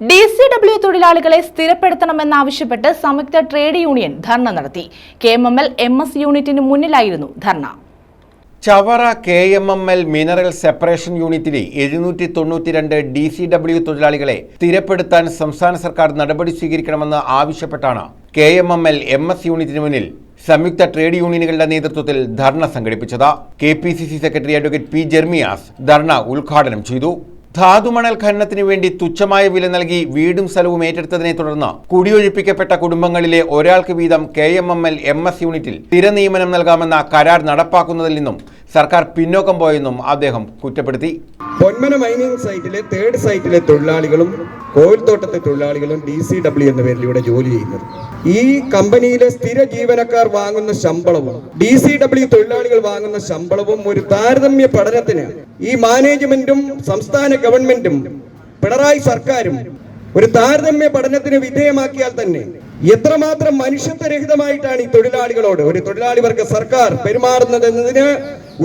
D C W തൊഴിലാളികളെ സ്ഥിരപ്പെടുത്തണമെന്നാവശ്യപ്പെട്ട് സംയുക്ത trade union ധർണ നടത്തി. K M M L M S യൂണിറ്റിന് മുന്നിലായിരുന്നു ധർണ. Chavara K M M L mineral separation യൂണിറ്റിലെ എഴുന്നൂറ്റി തൊണ്ണൂറ്റിരണ്ട് ഡി സി ഡബ്ല്യു തൊഴിലാളികളെ സ്ഥിരപ്പെടുത്താൻ സംസ്ഥാന സർക്കാർ നടപടി സ്വീകരിക്കണമെന്ന് ആവശ്യപ്പെട്ടാണ് K M M L M S യൂണിറ്റിന് മുന്നിൽ സംയുക്ത ട്രേഡ് യൂണിയനുകളുടെ നേതൃത്വത്തിൽ ധർണ സംഘടിപ്പിച്ചത്. K P C C secretary advocate P Jermias ധർണ ഉദ്ഘാടനം ചെയ്തു. ധാതുമണൽ ഖനനത്തിന് വേണ്ടി തുച്ഛമായ വില നൽകി വീടും സ്ഥലവും ഏറ്റെടുത്തതിനെ തുടർന്ന് കുടിയൊഴിപ്പിക്കപ്പെട്ട കുടുംബങ്ങളിലെ ഒരാൾക്ക് വീതം K M M L M S യൂണിറ്റിൽ സ്ഥിര നിയമനം നൽകാമെന്ന കരാർ നടപ്പാക്കുന്നതിൽ നിന്നും സർക്കാർ പിന്നോക്കം പോയെന്നും അദ്ദേഹം കുറ്റപ്പെടുത്തി. പൊന്മന മൈനിങ് സൈറ്റിലെ തേർഡ് സൈറ്റിലെ തൊഴിലാളികളും കോവിൽത്തോട്ടത്തെ തൊഴിലാളികളും ഡി സി ഡബ്ല്യു എന്ന പേരിൽ ഇവിടെ ജോലി ചെയ്യുന്നത്. ഈ കമ്പനിയിലെ സ്ഥിര ജീവനക്കാർ വാങ്ങുന്ന ശമ്പളവും ഡി സി ഡബ്ല്യു തൊഴിലാളികൾ വാങ്ങുന്ന ശമ്പളവും ഒരു താരതമ്യ പഠനത്തിന് ഈ മാനേജ്മെന്റും സംസ്ഥാന ഗവൺമെന്റും പിണറായി സർക്കാരും ഒരു താരതമ്യ പഠനത്തിന് വിധേയമാക്കിയാൽ തന്നെ എത്രമാത്രം മനുഷ്യത്വരഹിതമായിട്ടാണ് ഈ തൊഴിലാളികളോട് ഒരു തൊഴിലാളി വർഗ സർക്കാർ പെരുമാറുന്നത് എന്നതിന്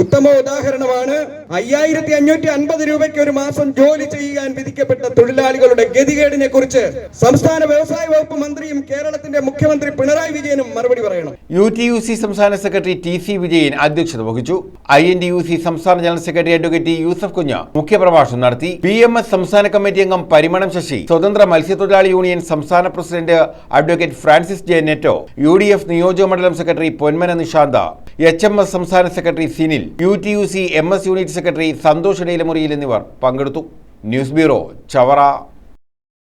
ഉത്തമ ഉദാഹരണമാണ് അയ്യായിരത്തി അഞ്ഞൂറ്റി അൻപത് രൂപയ്ക്ക് ഒരു മാസം ജോലി ചെയ്യാൻ വിധിക്കപ്പെട്ട തൊഴിലാളികളുടെ ഗതികേടിനെ കുറിച്ച് സംസ്ഥാന വ്യവസായ വകുപ്പ് മന്ത്രിയും കേരളത്തിന്റെ മുഖ്യമന്ത്രി പിണറായി വിജയനും മറുപടി പറയണം. യു ടി യു സി സംസ്ഥാന സെക്രട്ടറി ടി സി വിജയൻ അധ്യക്ഷത വഹിച്ചു. I N D U C സംസ്ഥാന general secretary advocate Yusuf Kunju മുഖ്യപ്രഭാഷണം നടത്തി. പി എം എസ് സംസ്ഥാന കമ്മിറ്റി അംഗം പരിമണം ശശി സ്വതന്ത്ര മത്സ്യത്തൊഴിലാളി യൂണിയൻ സംസ്ഥാന president advocate Francis J Netto U D F നിയോജകമണ്ഡലം secretary Ponmana Nishanth H M S സംസ്ഥാന secretary Sinil U T U C M S unit secretary Santhosh ഇടയിലമുറിയിൽ എന്നിവർ പങ്കെടുത്തു. News bureau Chavara.